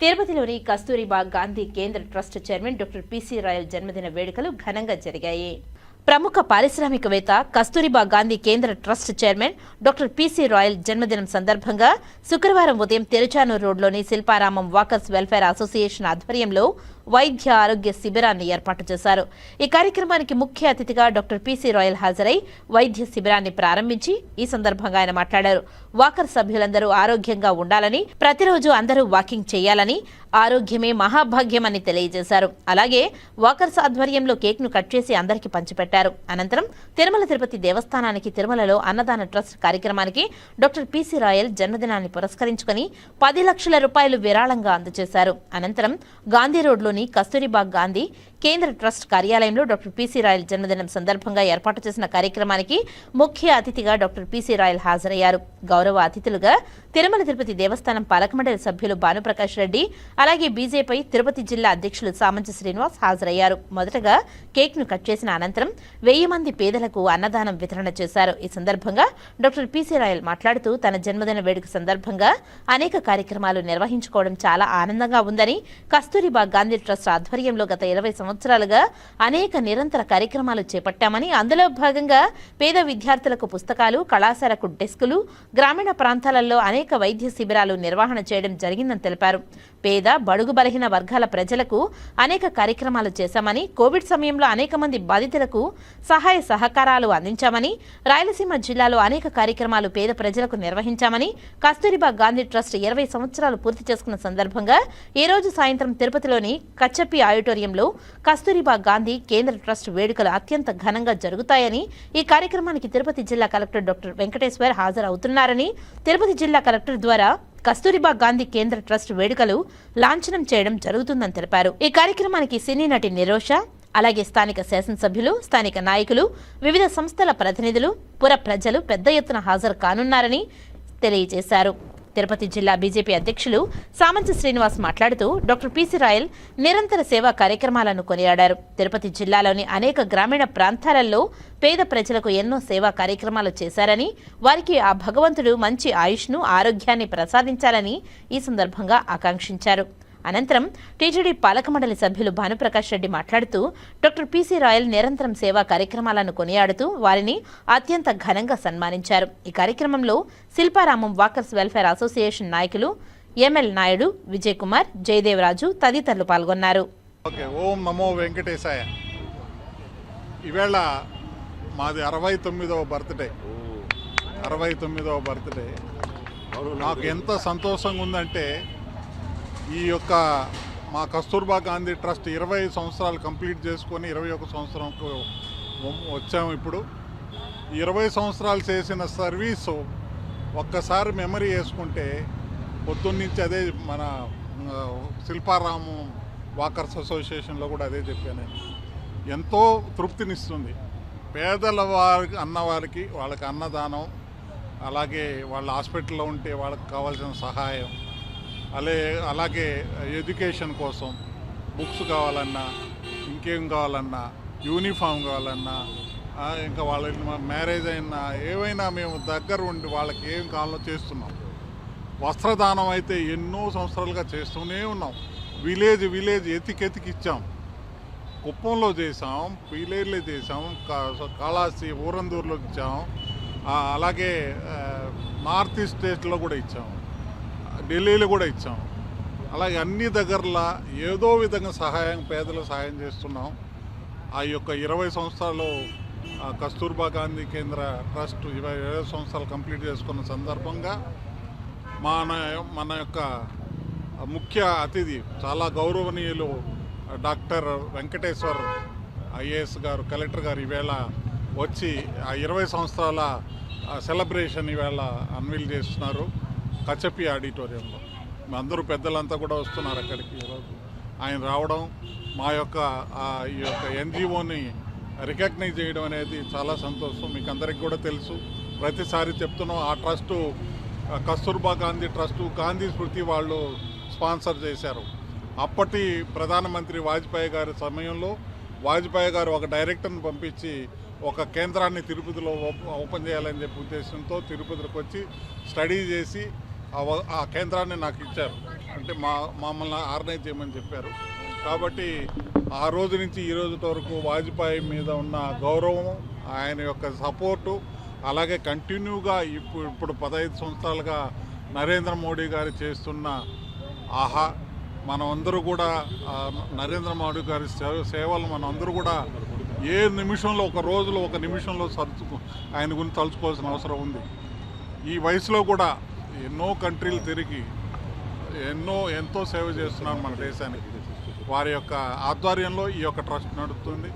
తిరుపతిలోని Kasturba Gandhi Kendra trust chairman doctor PC Rayal జన్మదిన వేడుకలు ఘనంగా జరిగాయి. ప్రముఖ పారిశ్రామికవేత్త Kasturba Gandhi Kendra trust chairman doctor PC Rayal జన్మదినం సందర్భంగా శుక్రవారం ఉదయం తిరుచానూరు రోడ్లోని శిల్పారామం వాకర్స్ వెల్ఫేర్ అసోసియేషన్ ఆధ్వర్యంలో వైద్య ఆరోగ్య శిబిరాన్ని ఏర్పాటు చేశారు. ఈ కార్యక్రమానికి ముఖ్య అతిథిగా డాక్టర్ పిసి రాయల్ హాజరై వైద్య శిబిరాన్ని ప్రారంభించి ఈ సందర్భంగా ఆయన మాట్లాడారు. వాకర్ సభ్యులందరూ ఆరోగ్యంగా ఉండాలని ప్రతిరోజు అందరూ వాకింగ్ చేయాలని ఆరోగ్యమే మహాభాగ్యమని తెలియజేశారు. అలాగే వాకర్స్ ఆధ్వర్యంలో కేక్ను కట్ చేసి అందరికీ పంచిపెట్టారు. అనంతరం తిరుమల తిరుపతి దేవస్థానానికి తిరుమలలో అన్నదాన ట్రస్ట్ కార్యక్రమానికి డాక్టర్ పిసి రాయల్ జన్మదినాన్ని పురస్కరించుకుని పది లక్షల రూపాయలు విరాళంగా అందజేశారు. అనంతరం గాంధీ రోడ్లోని కస్తూరిబా గాంధీ కేంద్ర ట్రస్ట్ కార్యాలయంలో డాక్టర్ పిసి రాయల్ జన్మదినం సందర్భంగా ఏర్పాటు చేసిన కార్యక్రమానికి ముఖ్య అతిథిగా డాక్టర్ పిసి రాయల్ హాజరయ్యారు. గౌరవ అతిథులుగా తిరుమల తిరుపతి దేవస్థానం పాలకమండలి సభ్యులు భానుప్రకాష్ రెడ్డి అలాగే బీజేపీ తిరుపతి జిల్లా అధ్యక్షులు సామంచి శ్రీనివాస్ హాజరయ్యారు. మొదటగా కేక్ను కట్ చేసిన అనంతరం వెయ్యి మంది పేదలకు అన్నదానం వితరణ చేశారు. ఈ సందర్భంగా డాక్టర్ పిసి రాయల్ మాట్లాడుతూ తన జన్మదిన వేడుక సందర్భంగా అనేక కార్యక్రమాలు నిర్వహించుకోవడం చాలా ఆనందంగా ఉందని కస్తూరిబా గాంధీ ట్రస్ట్ ఆధ్వర్యంలో గత ఇరవై సంవత్సరాలుగా అనేక నిరంతర కార్యక్రమాలు చేపట్టామని అందులో భాగంగా పేద విద్యార్థులకు పుస్తకాలు కళాశాలకు డెస్కులు గ్రామీణ ప్రాంతాలలో అనేక వైద్య శిబిరాలు నిర్వహణ చేయడం జరిగిందని తెలిపారు. పేద బడుగు బలహీన వర్గాల ప్రజలకు అనేక కార్యక్రమాలు చేశామని కోవిడ్ సమయంలో అనేక మంది బాధితులకు సహాయ సహకారాలు అందించామని రాయలసీమ జిల్లాలో అనేక కార్యక్రమాలు పేద ప్రజలకు నిర్వహించామని కస్తూరిబా గాంధీ ట్రస్ట్ ఇరవై సంవత్సరాలు పూర్తి చేసుకున్న సందర్భంగా ఈ రోజు సాయంత్రం తిరుపతిలోని కచ్చప్పి ఆడిటోరియంలో కస్తూరిబా గాంధీ కేంద్ర ట్రస్ట్ వేడుకలు అత్యంత ఘనంగా జరుగుతాయని ఈ కార్యక్రమానికి తిరుపతి జిల్లా కలెక్టర్ డాక్టర్ వెంకటేశ్వర్ హాజరవుతున్నారని తిరుపతి జిల్లా కలెక్టర్ ద్వారా కస్తూరిబా గాంధీ కేంద్ర ట్రస్ట్ వేడుకలు లాంఛనం చేయడం జరుగుతుందని తెలిపారు. ఈ కార్యక్రమానికి సినీ నటి నిరోష అలాగే స్థానిక శాసనసభ్యులు స్థానిక నాయకులు వివిధ సంస్థల ప్రతినిధులు పుర ప్రజలు పెద్ద ఎత్తున హాజరు కానున్నారని తెలియజేశారు. తిరుపతి జిల్లా బీజేపీ అధ్యక్షులు సామంత శ్రీనివాస్ మాట్లాడుతూ డాక్టర్ పిసి రాయల్ నిరంతర సేవా కార్యక్రమాలను కొనియాడారు. తిరుపతి జిల్లాలోని అనేక గ్రామీణ ప్రాంతాలలో పేద ప్రజలకు ఎన్నో సేవా కార్యక్రమాలు చేశారని వారికి ఆ భగవంతుడు మంచి ఆయుష్ను ఆరోగ్యాన్ని ప్రసాదించాలని ఈ సందర్భంగా ఆకాంక్షించారు. అనంతరం టీటీడీ పాలక మండలి సభ్యులు భానుప్రకాష్ రెడ్డి మాట్లాడుతూ డాక్టర్ పిసి రాయల్ నిరంతరం సేవా కార్యక్రమాలను కొనియాడుతూ వారిని అత్యంత ఘనంగా సన్మానించారు. ఈ కార్యక్రమంలో శిల్పారామం వాకర్స్ వెల్ఫేర్ అసోసియేషన్ నాయకులు ఎంఎల్ నాయుడు విజయ్ కుమార్ జయదేవరాజు తదితరులు పాల్గొన్నారు. ఓకే ఓం నమో వెంకటేశాయ. ఈవేళ మాది అరవై తొమ్మిదవ బర్త్డే. అరవై తొమ్మిదవ బర్త్డే. నాకు ఎంత సంతోషంగా ఉందంటే ఈ యొక్క మా కస్తూర్బా గాంధీ ట్రస్ట్ ఇరవై సంవత్సరాలు కంప్లీట్ చేసుకొని ఇరవై ఒక సంవత్సరంకు వచ్చాము ఇప్పుడు. ఇరవై సంవత్సరాలు చేసిన సర్వీసు ఒక్కసారి మెమరీ చేసుకుంటే పొద్దున్నుంచి అదే మన శిల్పారాము వాకర్స్ అసోసియేషన్లో కూడా అదే చెప్పాను. ఎంతో తృప్తినిస్తుంది. పేదల వారికి అన్నవారికి వాళ్ళకి అన్నదానం అలాగే వాళ్ళ హాస్పిటల్లో ఉంటే వాళ్ళకి కావాల్సిన సహాయం అలే అలాగే ఎడ్యుకేషన్ కోసం బుక్స్ కావాలన్నా ఇంకేం కావాలన్నా యూనిఫామ్ కావాలన్నా ఇంకా వాళ్ళ మ్యారేజ్ అయినా ఏవైనా మేము దగ్గర ఉండి వాళ్ళకి ఏం కావాలో చేస్తున్నాం. వస్త్రదానం అయితే ఎన్నో సంవత్సరాలుగా చేస్తూనే ఉన్నాం. విలేజ్ విలేజ్ ఎతికెతికి ఇచ్చాం. కుప్పంలో చేసాం పీలేర్లో చేసాం కా- కాళాస్తి ఊరందూరులో ఇచ్చాం. అలాగే నార్త్ ఈస్ట్ స్టేట్లో కూడా ఇచ్చాము ఢిల్లీలో కూడా ఇచ్చాం. అలాగే అన్ని దగ్గరలా ఏదో విధంగా సహాయం పేదలకు సహాయం చేస్తున్నాం. ఆ యొక్క ఇరవై సంవత్సరాలు కస్తూర్బా గాంధీ కేంద్ర ట్రస్ట్ ఇరవై ఇరవై సంవత్సరాలు కంప్లీట్ చేసుకున్న సందర్భంగా మన మన యొక్క ముఖ్య అతిథి చాలా గౌరవనీయులు డాక్టర్ వెంకటేశ్వర్ ఐఏఎస్ గారు కలెక్టర్ గారు ఈవేళ వచ్చి ఆ ఇరవై సంవత్సరాల సెలబ్రేషన్ ఈవేళ అన్వీల్ చేస్తున్నారు. కచపి ఆడిటోరియంలో. అందరూ పెద్దలంతా కూడా వస్తున్నారు అక్కడికి ఈరోజు. ఆయన రావడం మా యొక్క ఈ యొక్క ఎన్జిఓని రికగ్నైజ్ చేయడం అనేది చాలా సంతోషం. మీకు అందరికి కూడా తెలుసు. ప్రతిసారి చెప్తున్నాం ఆ ట్రస్టు కస్తూర్బా గాంధీ ట్రస్టు గాంధీ స్మృతి వాళ్ళు స్పాన్సర్ చేశారు. అప్పటి ప్రధానమంత్రి వాజ్పేయి గారి సమయంలో వాజ్పేయి గారు ఒక డైరెక్టర్ని పంపించి ఒక కేంద్రాన్ని తిరుపతిలో ఓపెన్ చేయాలని చెప్పి ఉద్దేశంతో తిరుపతికి వచ్చి స్టడీ చేసి ఆ ఆ కేంద్రాన్ని నాకు ఇచ్చారు. అంటే మా మమ్మల్ని ఆర్గనైజ్ చేయమని చెప్పారు. కాబట్టి ఆ రోజు నుంచి ఈ రోజు వరకు వాజ్పేయి మీద ఉన్న గౌరవం ఆయన యొక్క సపోర్టు అలాగే కంటిన్యూగా ఇప్పుడు ఇప్పుడు పదహైదు సంవత్సరాలుగా నరేంద్ర మోడీ గారు చేస్తున్న ఆహా మనం అందరూ కూడా నరేంద్ర మోడీ గారి సేవ సేవలు మనం అందరూ కూడా ఏ నిమిషంలో ఒక రోజులో ఒక నిమిషంలో సరుచుకు ఆయన గురించి తలుచుకోవాల్సిన అవసరం ఉంది. ఈ వయసులో కూడా ఎన్నో కంట్రీలు తిరిగి ఎన్నో ఎంతో సేవ చేస్తున్నారు మన దేశానికి. వారి యొక్క ఆధ్వర్యంలో ఈ యొక్క ట్రస్ట్ నడుస్తుంది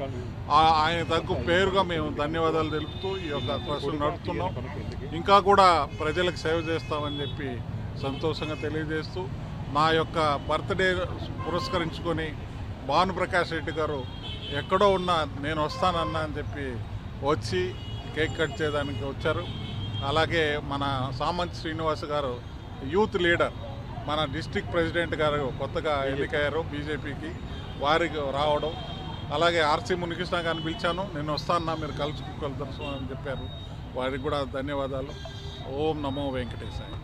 ఆయన తగ్గు పేరుగా మేము ధన్యవాదాలు తెలుపుతూ ఈ యొక్క ట్రస్ట్ నడుపుతున్నాం. ఇంకా కూడా ప్రజలకు సేవ చేస్తామని చెప్పి సంతోషంగా తెలియజేస్తూ నా యొక్క బర్త్డే పురస్కరించుకొని భానుప్రకాష్ రెడ్డి గారు ఎక్కడో ఉన్నా నేను వస్తానన్నా అని చెప్పి వచ్చి కేక్ కట్ చేయడానికి వచ్చారు. అలాగే మన సామంత్ శ్రీనివాస్ గారు యూత్ లీడర్ మన డిస్టిక్ ప్రెసిడెంట్ గారు కొత్తగా ఎన్నికయ్యారు బీజేపీకి వారికి రావడం. అలాగే ఆర్సీ మునికృష్ణ గారిని పిలిచాను. నేను వస్తానన్నా మీరు కలుసుకెళ్తారు అని చెప్పారు. వారికి కూడా ధన్యవాదాలు. ఓం నమో వెంకటేశాయ.